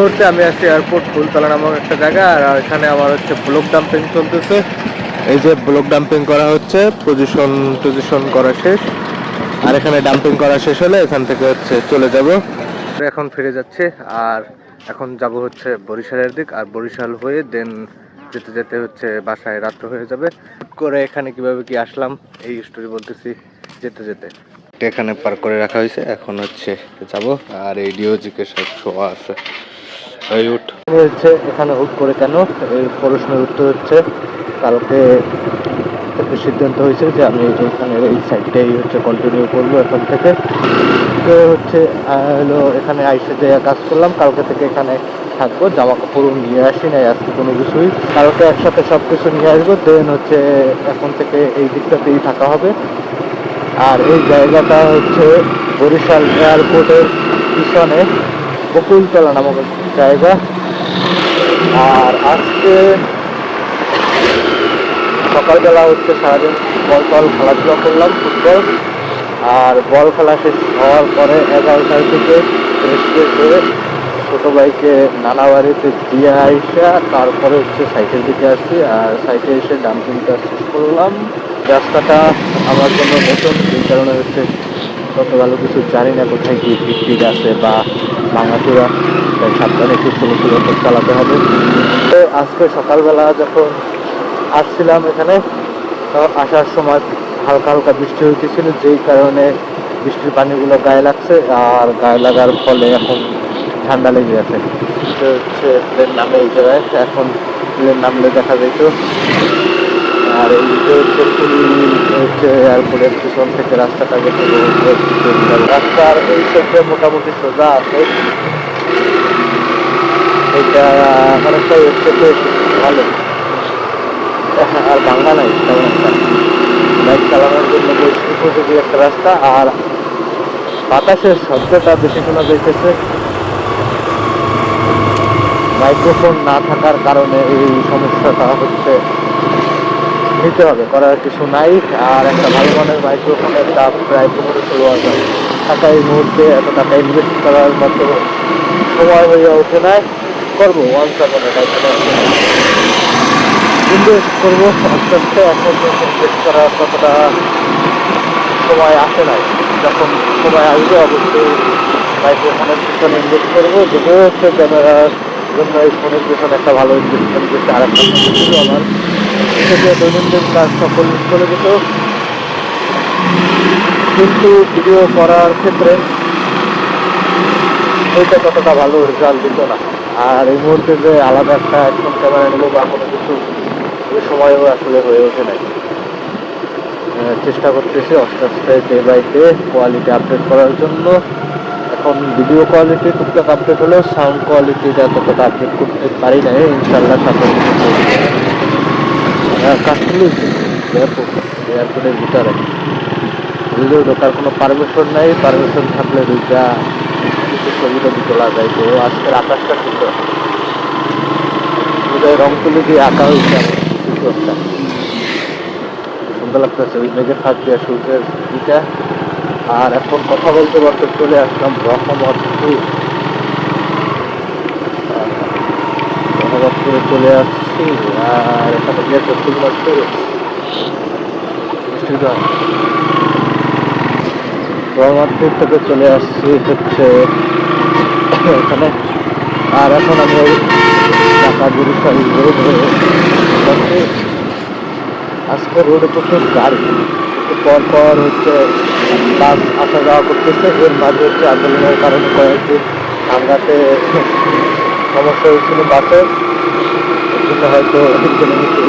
মুহূর্তে আমি আছি এয়ারপোর্ট ফুলতলা নামক একটা জায়গা, আর এখানে আমার হচ্ছে ব্লক ডাম্পিং চলতেছে। এই যে ব্লক ডাম্পিং করা হচ্ছে পজিশন পজিশন করা শেষ। আর এখানে ডাম্পিং করা শেষ হলে এখান থেকে হচ্ছে চলে যাব। এখন ফিরে যাচ্ছে, আর এখন যাব হচ্ছে বরিশালের দিক, আর বরিশাল হয়ে দেন যেতে যেতে হচ্ছে বাসায় রাত্র হয়ে যাবে। করে এখানে কীভাবে কি আসলাম, এই স্টোরি বলতেছি, যেতে যেতে। এখানে পার্ক করে রাখা হয়েছে, এখন হচ্ছে যাব, আর এই ডিওজিকে সব শোয়া আছে। হচ্ছে এখানে হুট করে কেন? এই প্রশ্নের উত্তর হচ্ছে, কালকে একটা সিদ্ধান্ত হয়েছে যে আমি এখানে এই সাইডটাই হচ্ছে কন্টিনিউ করব এখন থেকে। তো হচ্ছে, হলো এখানে আইসে যে কাজ করলাম, কালকে থেকে এখানে থাকব, জামা কাপড় নিয়ে আসি নাই, আজকে কোনো কিছুই। কালকে একসাথে সব কিছু নিয়ে আসব দেন হচ্ছে এখন থেকে এই দিকটাতেই থাকা হবে। আর এই জায়গাটা হচ্ছে বরিশাল এয়ারপোর্টের পিছনে। বকুলতলা নামক জায়গা। আর আজকে সকালবেলা হচ্ছে সারাদিন বল টল খেলাধুলা করলাম, ফুটবল। আর বল খেলা শেষ হওয়ার পরে এগারোটার দিকে ফ্রেশ হয়ে ছোটো বাইকে নানা বাড়িতে দিয়ে আইসা তারপরে হচ্ছে সাইকেল দিকে আসছি। আর সাইকেল এসে ডাম্পিংটা শেষ করলাম। রাস্তাটা আমার জন্য নতুন, এই কারণে হচ্ছে তত ভালো কিছু জানি না কোথায় কি পিকপিক আছে বা ভাঙাচুরা সাবধানে একটু ছোটো চালাতে হবে। তো আজকে সকালবেলা যখন আসছিলাম এখানে আসার সময় হালকা হালকা বৃষ্টি হইতেছিল, যেই কারণে বৃষ্টির পানিগুলো গায়ে লাগছে আর গায়ে লাগার ফলে এখন ঠান্ডা লেগে গেছে। হচ্ছে প্লেন নামে এই জায়গায়, এখন প্লেন নামলে দেখা যেত আর এই হচ্ছে এয়ারপোর্টের পিছন থেকে রাস্তাটা গেছে রাস্তার এই সাইডে মোটামুটি সোজা আছে। এটা অনেকটাই হচ্ছে বেশ ভালো। আর বাংলা নাই বাইক চালানোর জন্য বেশ উপযোগী একটা রাস্তা, আর বাতাসের শব্দটা বেশি শোনা যাইতেছে। মাইক্রোফোন না থাকার কারণে এই সমস্যাটা হচ্ছে। নিতে হবে, করার কিছু নাই। আর একটা ভালো মানের মাইক্রোফোনের দাম প্রায় পনেরো ষোলো হাজার। টাকা এই মুহূর্তে এত টাকা ইনভেস্ট করার মতো সময় হয়ে ওঠে না করব ওয়ান সেভেন ইনভেস্ট করব, আস্তে আস্তে এখন ইনভেস্ট করার কতটা সময় আসে নাই। যখন সময় আসবে, অবশ্যই মাইক্রোফোনের পিছনে ইনভেস্ট করব। যেটা হচ্ছে ক্যামেরার জন্য এই ফোনের পিছনে একটা ভালো ইনভেস্টমেন্ট করছে আর একটা আমার। এটাকে দৈনন্দিন কাজ সকল চলে যেত। কিন্তু ভিডিও করার ক্ষেত্রে ওইটা ততটা ভালো রেজাল্ট দিত না। আর এই মুহূর্তে যে আলাদা একটা একদম ক্যামেরা নেব বা কোনো কিছু ওই সময়ও আসলে হয়ে ওঠে নাই। চেষ্টা করতেছি আস্তে আস্তে day by day quality update করার জন্য। এখন ভিডিও কোয়ালিটি টুকটাক আপডেট হলেও সাউন্ড কোয়ালিটিটা ততটা আপডেট করতে পারি না ইনশাল্লাহ সামনে কাশ্মীর এয়ারপোর্ট, এয়ারপোর্টের ভিতরে। যদিও ঢোকার কোনো পারমিশন নাই, পারমিশন থাকলে দুইটা কিছু ছবি টবি তোলা যায়। তো আজকের আকাশটা সুন্দর। বোধহয় রং তুলি দিয়ে আঁকা হয়েছে সুন্দর লাগতেছে, ওই মেঘের ফাঁক দিয়ে সূর্যের দিটা আর এখন কথা বলতে বলতে চলে আসলাম রহমতপুর চলে আসছি, আর এখানে গিয়ে গিয়েছে ফুলবাসপুর রহমতপুর থেকে চলে আসছি হচ্ছে এখানে। আর এখন আমি ওই ঢাকা বরিশাল রোড হয়ে যাচ্ছি। আজকে রোডে প্রচুর গাড়ি। একটু পর পর হচ্ছে বাস আসা যাওয়া করতেছে। এর মাঝে হচ্ছে আন্দোলনের কারণে কয়েকদিন আমরাতে সমস্যা হয়েছিল বাসের জন্য হয়তো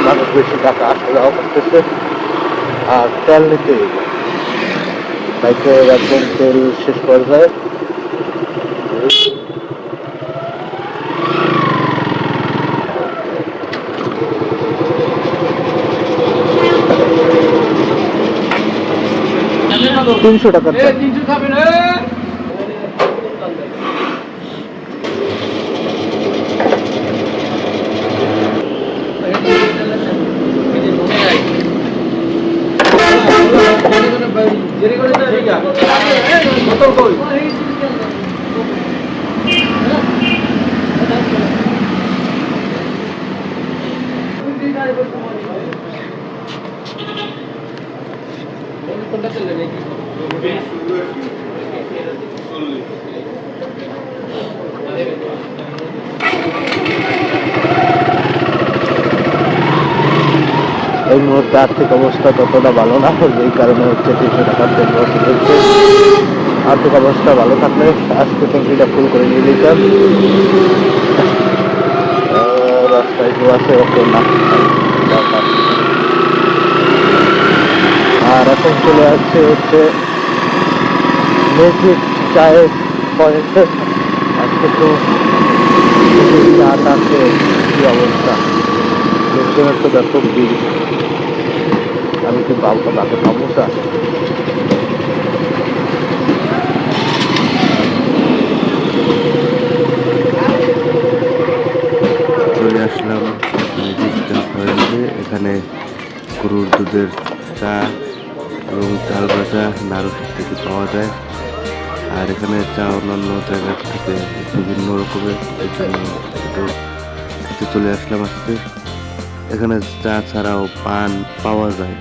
মানুষ বেশি টাকা আসা যাওয়া করতেছে আর তেল নিতে বাইকের একদম তেল শেষ পর্যায়ে তিনশো এই মুহূর্তে আর্থিক অবস্থা ততটা ভালো না এই কারণে হচ্ছে তিনশো টাকার জন্য আর্থিক অবস্থা ভালো থাকলে আজকে ট্যাঙ্কিটা ফুল করে নিয়ে আহ, রাস্তায় কেউ আছে ওকে না। আর এখন চলে আসছে হচ্ছে ম্যাজিক চায়ের পয়েন্টে আজকে তো চাট আছে কি অবস্থা? লোকজনের তো ব্যাপক ভিড় আমি কি পাবো তাকে পাবো চলে আসলাম এখানে গরুর দুধের চা এবং চাল ভাজা, নাড়ু থেকে পাওয়া যায়। আর এখানে চা অন্যান্য জায়গার থেকে বিভিন্ন রকমের, এই জন্য চলে আসলাম আজকে। এখানে চা ছাড়াও পান পাওয়া যায়।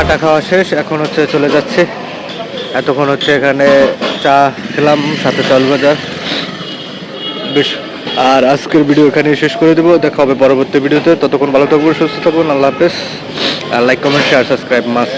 চাটা খাওয়া শেষ, এখন হচ্ছে চলে যাচ্ছে। এতক্ষণ হচ্ছে এখানে চা খেলাম, সাথে চাল বাজার বেশ, আর আজকের ভিডিও এখানে শেষ করে দেবো। দেখা হবে পরবর্তী ভিডিওতে। ততক্ষণ ভালো থাকব সুস্থ থাকবেন, আল্লাহ হাফেজ। আর like comment share subscribe must